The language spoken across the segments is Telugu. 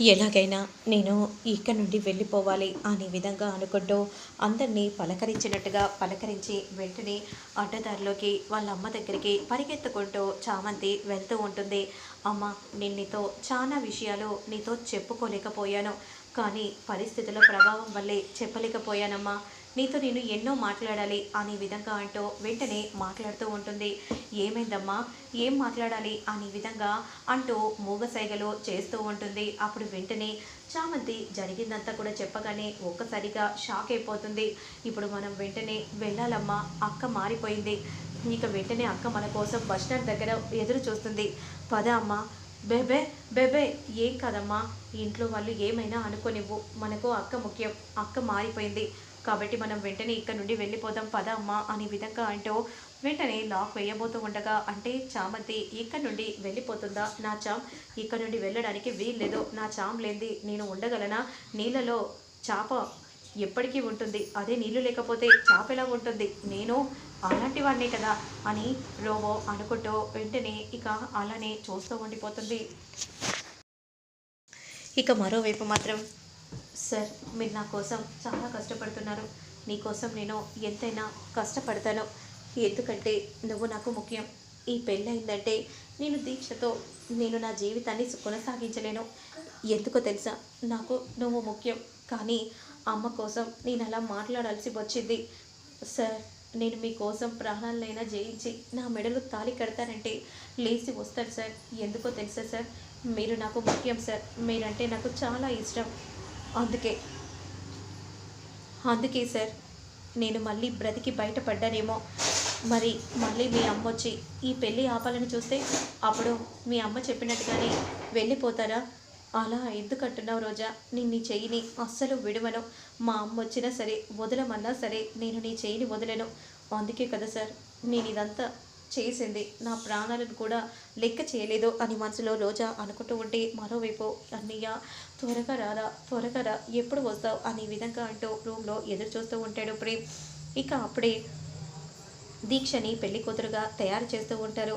ఎలాగైనా నేను ఇక్కడ నుండి వెళ్ళిపోవాలి అనే విధంగా అనుకుంటూ అందరినీ పలకరించినట్టుగా పలకరించి వెంటనే అడ్డదారిలోకి వాళ్ళ అమ్మ దగ్గరికి పరిగెత్తుకుంటూ చామంతి వెళ్తూ ఉంటుంది. అమ్మ నేను నీతో చాలా విషయాలు నీతో చెప్పుకోలేకపోయాను. కానీ పరిస్థితుల ప్రభావం వల్లే చెప్పలేకపోయానమ్మా. నీతో నేను ఎన్నో మాట్లాడాలి అనే విధంగా అంటూ వెంటనే మాట్లాడుతూ ఉంటుంది. ఏమైందమ్మా? ఏం మాట్లాడాలి అనే విధంగా అంటూ మూగసైగలో చేస్తూ ఉంటుంది. అప్పుడు వెంటనే చామంతి జరిగిందంతా కూడా చెప్పగానే ఒక్కసారిగా షాక్ అయిపోతుంది. ఇప్పుడు మనం వెంటనే వెళ్ళాలమ్మా అక్క మారిపోయింది. ఇక వెంటనే అక్క మన కోసం బస్ స్టాండ్ దగ్గర ఎదురు చూస్తుంది. పద అమ్మా. బేబే బేబే ఏం కదమ్మా? ఇంట్లో వాళ్ళు ఏమైనా అనుకోనివ్వు. మనకు అక్క ముఖ్యం. అక్క మారిపోయింది. కాబట్టి మనం వెంటనే ఇక్కడ నుండి వెళ్ళిపోదాం పద అమ్మా అనే విధంగా అంటూ వెంటనే లాక్ వేయబోతూ ఉండగా అంటే చామంతి ఇక్కడ నుండి వెళ్ళిపోతుందా? నా చామ్ ఇక్కడ నుండి వెళ్ళడానికి వీల్లేదు. నా చామ్ లేనిది నేను ఉండగలనా? నీళ్ళలో చాప ఎప్పటికీ ఉంటుంది. అదే నీళ్ళు లేకపోతే చాప ఎలా ఉంటుంది? నేను అలాంటి వాడినే కదా అని రోబో అనుకుంటూ వెంటనే ఇక అలానే చూస్తూ ఉండిపోతుంది. ఇక మరోవైపు మాత్రం సార్ మీరు నా కోసం చాలా కష్టపడుతున్నారు. నీకోసం నేను ఎంతైనా కష్టపడతాను. ఎందుకంటే నువ్వు నాకు ముఖ్యం. ఈ పెళ్ళయిందంటే నేను దీక్షతో నేను నా జీవితాన్ని కొనసాగించలేను. ఎందుకో తెలుసా? నాకు నువ్వు ముఖ్యం. కానీ అమ్మ కోసం నేను అలా మాట్లాడాల్సి వచ్చింది. సార్ నేను మీకోసం ప్రాణాలైనా జయించి నా మెడలు తాలి కడతానంటే లేచి వస్తాను సార్. ఎందుకో తెలుసా సార్? మీరు నాకు ముఖ్యం సార్. మీరంటే నాకు చాలా ఇష్టం. అందుకే. అందుకే సార్ నేను మళ్ళీ బ్రతికి బయటపడ్డానేమో. మరి మళ్ళీ మీ అమ్మ వచ్చి ఈ పెళ్ళి ఆపాలని చూస్తే అప్పుడు మీ అమ్మ చెప్పినట్టుగానే వెళ్ళిపోతారా? అలా ఎందుకు అంటున్నావు రోజా? నేను నీ చెయ్యిని అస్సలు విడవను. మా అమ్మ వచ్చినా సరే వదలమన్నా సరే నేను నీ చెయ్యిని వదలను. అందుకే కదా సార్ నేను ఇదంతా చేసింది. నా ప్రాణాలను కూడా లెక్క చేయలేదు అని మనసులో రోజా అనుకుంటూ ఉంటే మరోవైపు అన్నయ్య త్వరగా రాదా త్వరగా రా ఎప్పుడు వస్తావు? అనే విధంగా అంటూ రూమ్లో ఎదురు చూస్తూ ఉంటాడు ప్రేమ్. ఇక అప్పుడే దీక్షని పెళ్ళి కూతురుగా తయారు చేస్తూ ఉంటారు.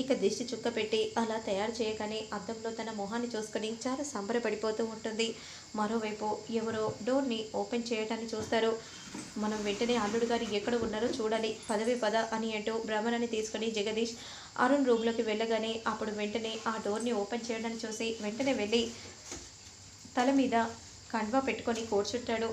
ఇక దిష్టి చుక్క పెట్టి అలా తయారు చేయగానే అద్దంలో తన మొహాన్ని చూసుకొని చాలా సంబరపడిపోతూ ఉంటుంది. మరోవైపు ఎవరో డోర్ని ఓపెన్ చేయటాన్ని చూస్తారు. మనం వెంటనే అల్లుడు గారు ఎక్కడ ఉన్నారో చూడాలి. పదవి పద అని అంటూ భ్రమణాన్ని తీసుకొని జగదీష్ అరుణ్ రూమ్లోకి వెళ్ళగానే అప్పుడు వెంటనే ఆ డోర్ని ఓపెన్ చేయడాన్ని చూసి వెంటనే వెళ్ళి తల మీద కండ్వా పెట్టుకొని కూర్చుంటాడు.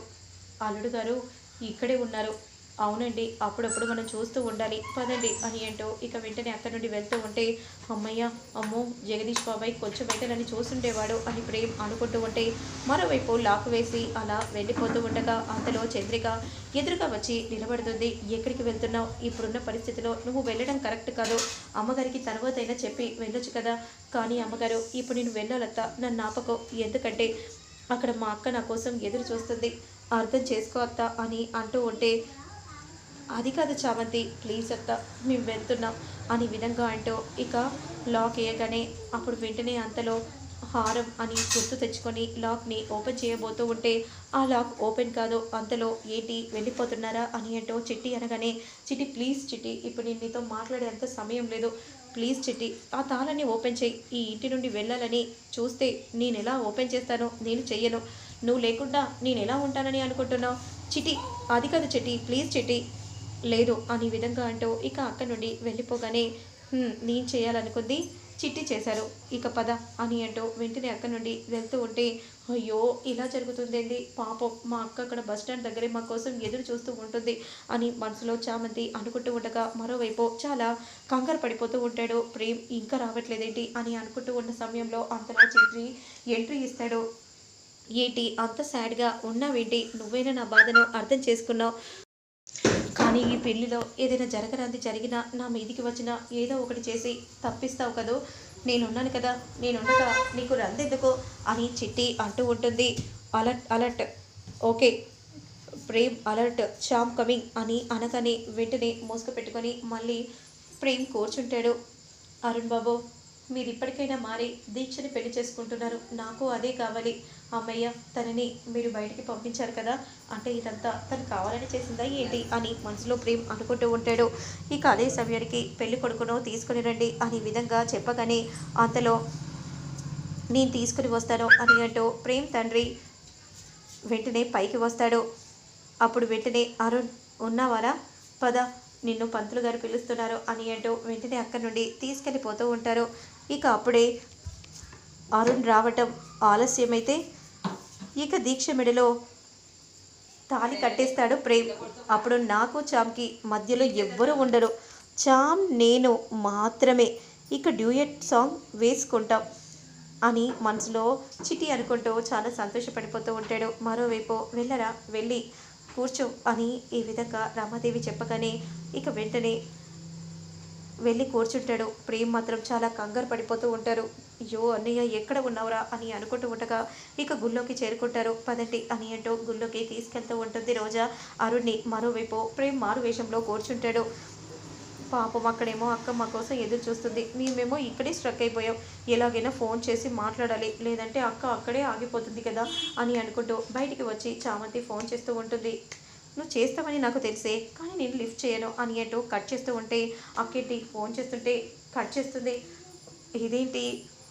అల్లుడు గారు ఇక్కడే ఉన్నారు. అవునండి అప్పుడప్పుడు మనం చూస్తూ ఉండాలి. పదండి అని అంటూ ఇక వెంటనే అక్కడి నుండి వెళ్తూ ఉంటే అమ్మయ్య అమ్మో జగదీష్ బాబాయ్ కొంచెం అయితే నన్ను చూస్తుండేవాడు అని ప్రేమ్ అనుకుంటూ ఉంటే మరోవైపు లాక్ వేసి అలా వెళ్ళిపోతూ ఉండగా అంతలో చంద్రిక ఎదురుగా వచ్చి నిలబడుతుంది. ఎక్కడికి వెళ్తున్నావు? ఇప్పుడున్న పరిస్థితిలో నువ్వు వెళ్ళడం కరెక్ట్ కాదు. అమ్మగారికి తర్వాతైనా చెప్పి వెళ్ళొచ్చు కదా. కానీ అమ్మగారు ఇప్పుడు నేను వెళ్ళాలత్తా. నన్ను ఆపకో. ఎందుకంటే అక్కడ మా అక్క నా కోసం ఎదురు చూస్తుంది. అర్థం చేసుకో అత్త అని అంటూ ఉంటే అది కాదు చామంతి ప్లీజ్ అత్త మేము వెళ్తున్నాం అని విధంగా అంటూ ఇక లాక్ వేయగానే అప్పుడు వెంటనే అంతలో హారం అని గుర్తు తెచ్చుకొని లాక్ని ఓపెన్ చేయబోతూ ఉంటే ఆ లాక్ ఓపెన్ కాదు అంతలో ఏంటి వెళ్ళిపోతున్నారా అని అంటూ చిట్టి అనగానే చిట్టి ప్లీజ్ చిట్టి ఇప్పుడు నేను నీతో మాట్లాడేంత సమయం లేదు. ప్లీజ్ చిట్టి ఆ తాళాన్ని ఓపెన్ చేయి. ఈ ఇంటి నుండి వెళ్ళాలని చూస్తే నేను ఎలా ఓపెన్ చేస్తానో నేను చెయ్యను. నువ్వు లేకుండా నేను ఎలా ఉంటానని అనుకుంటున్నావు? చిటి అది కాదు చిట్టి ప్లీజ్ చిట్టి లేదు అనే విధంగా అంటూ ఇక అక్క నుండి వెళ్ళిపోగానే నేను చేయాలనుకుంది చిట్టి చేశారు. ఇక పద అని అంటూ వెంటనే అక్క నుండి వెళ్తూ ఉంటే అయ్యో ఇలా జరుగుతుందేంది? పాపం మా అక్క అక్కడ బస్ స్టాండ్ దగ్గరే మా కోసం ఎదురు చూస్తూ ఉంటుంది అని మనసులో చామంతి అనుకుంటూ ఉండగా మరోవైపు చాలా కంగారు పడిపోతూ ఉంటాడు. ప్రేమ్ ఇంకా రావట్లేదేంటి? అని అనుకుంటూ ఉన్న సమయంలో అంతలా చిత్రి ఎంట్రీ ఇస్తాడు. ఏంటి అంత సాడ్గా ఉన్నావేంటి? నువ్వైనా నా బాధను అర్థం చేసుకున్నావు? కానీ ఈ పెళ్ళిలో ఏదైనా జరగరాంది జరిగినా నా మీదికి వచ్చినా ఏదో ఒకటి చేసి తప్పిస్తావు కదూ. నేనున్నాను కదా నేనుండగా నీకు రందెందుకు అని చిట్టి అంటూ ఉంటుంది. Alert alert. Okay Prem alert. Shyam coming అని అనగానే వెంటనే మోసుకు పెట్టుకొని మళ్ళీ ప్రేమ్ కూర్చుంటాడు. అరుణ్ బాబు మీరు ఇప్పటికైనా మారి దీక్షని పెళ్ళి చేసుకుంటున్నారు. నాకు అదే కావాలి. అమ్మయ్య తనని మీరు బయటికి పంపించారు కదా. అంటే ఇదంతా తను కావాలని చేసిందా ఏంటి అని మనసులో ప్రేమ్ అనుకుంటూ ఉంటాడు. ఇక అదే సమయానికి పెళ్ళి కొడుకును తీసుకుని రండి అనే విధంగా చెప్పగానే అంతలో నేను తీసుకుని వస్తాను అని అంటూ ప్రేమ్ తండ్రి వెంటనే పైకి వస్తాడు. అప్పుడు వెంటనే అరుణ్ ఉన్నావారా? పద నిన్ను పంతులు గారు పిలుస్తున్నారు అని అంటూ వెంటనే అక్కడి నుండి తీసుకెళ్ళిపోతూ ఉంటారు. ఇక అప్పుడే అరుణ్ రావటం ఆలస్యమైతే ఇక దీక్ష మెడలో తాళి కట్టేస్తాడు ప్రేమ్. అప్పుడు నాకు చామ్కి మధ్యలో ఎవ్వరూ ఉండరు. చామ్ నేను మాత్రమే. ఇక డ్యూయట్ సాంగ్ వేసుకుంటాం అని మనసులో చిటి అనుకుంటూ చాలా సంతోషపడిపోతూ ఉంటాడు. మరోవైపు వెళ్ళరా వెళ్ళి కూర్చో అని ఈ విధంగా రామాదేవి చెప్పగానే ఇక వెంటనే వెళ్ళి కూర్చుంటాడు. ప్రేమ్ మాత్రం చాలా కంగారు పడిపోతూ ఉంటారు. అయ్యో అన్నయ్య ఎక్కడ ఉన్నావురా అని అనుకుంటూ ఉండగా ఇక గుళ్ళోకి చేరుకుంటారు. పదండి అని అంటూ గుళ్ళోకి తీసుకెళ్తూ ఉంటుంది రోజా. అరుణ్ని మరోవైపు ప్రేమ్ మారు వేషంలో కూర్చుంటాడు. పాపం అక్కడేమో అక్క మా కోసం ఎదురు చూస్తుంది. మేమేమో ఇక్కడే స్ట్రక్ అయిపోయాం. ఎలాగైనా ఫోన్ చేసి మాట్లాడాలి. లేదంటే అక్క అక్కడే ఆగిపోతుంది కదా అని అనుకుంటూ బయటికి వచ్చి చామంతి ఫోన్ చేస్తూ ఉంటుంది. నువ్వు చేస్తావని నాకు తెలిసే కానీ నేను లిఫ్ట్ చేయను అని అంటూ కట్ చేస్తూ ఉంటే అక్కేంటి ఫోన్ చేస్తుంటే కట్ చేస్తుంది. ఇదేంటి?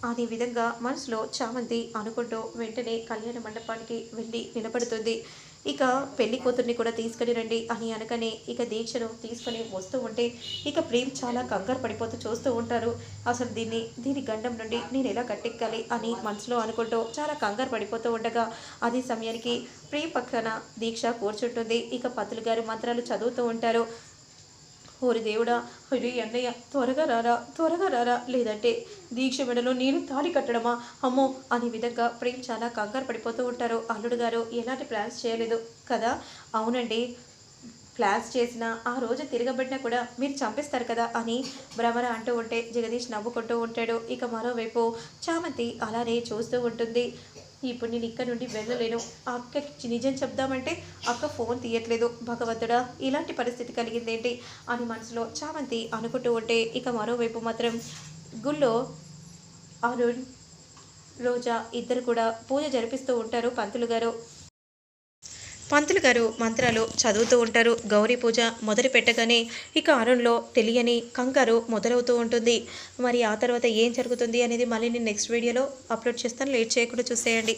అనే విధంగా మనసులో చామంతి అనుకుంటూ వెంటనే కళ్యాణ మండపానికి వెళ్ళి నిలబడుతుంది. ఇక పెళ్ళి కూతుర్ని కూడా తీసుకుని రండి అని అనగానే ఇక దీక్షను తీసుకొని వస్తూ ఉంటే ఇక ప్రేమ్ చాలా కంగారు పడిపోతూ చూస్తూ ఉంటారు. అసలు దీన్ని దీని గండం నుండి నేను ఎలా కట్టెక్కాలి అని మనసులో అనుకుంటూ చాలా కంగారు పడిపోతూ ఉండగా అదే సమయానికి ప్రేమ్ పక్కన దీక్ష కూర్చుంటుంది. ఇక పతులు గారు మంత్రాలు చదువుతూ ఉంటారు. ఓరి దేవుడా అయ్యో అన్నయ్య త్వరగా రారా త్వరగా రారా. లేదంటే దీక్ష మెడలో నేను తాళి కట్టడమా? అమ్మో అనే విధంగా ప్రేమ్ చాలా కంగారు పడిపోతూ ఉంటారు. అల్లుడు గారు ఎలాంటి ప్లాన్స్ చేయలేదు కదా? అవునండి. క్లాస్ చేసినా ఆ రోజు తిరగబడినా కూడా మీరు చంపేస్తారు కదా అని భ్రమర అంటూ ఉంటే జగదీష్ నవ్వుకుంటూ ఉంటాడు. ఇక మరోవైపు చామంతి అలానే చూస్తూ ఉంటుంది. ఇప్పుడు నేను ఇక్కడ నుండి వెళ్ళలేను. అక్కకి నిజం చెప్దామంటే అక్క ఫోన్ తీయట్లేదు. భగవంతుడా ఇలాంటి పరిస్థితి కలిగిందేంటి? అని మనసులో చామంతి అనుకుంటూ ఉంటే ఇక మరోవైపు మాత్రం గుళ్ళో అరుణ్ రోజా ఇద్దరు కూడా పూజ జరిపిస్తూ ఉంటారు పంతులు గారు. పంతులు గారు మంత్రాలు చదువుతూ ఉంటారు. గౌరీ పూజ మొదలు పెట్టగానే ఇక అరుణ్లో తెలియని కంగారు మొదలవుతూ ఉంటుంది. మరి ఆ తర్వాత ఏం జరుగుతుంది అనేది మళ్ళీ నేను నెక్స్ట్ వీడియోలో అప్లోడ్ చేస్తాను. లేట్ చేయకుండా చూసేయండి.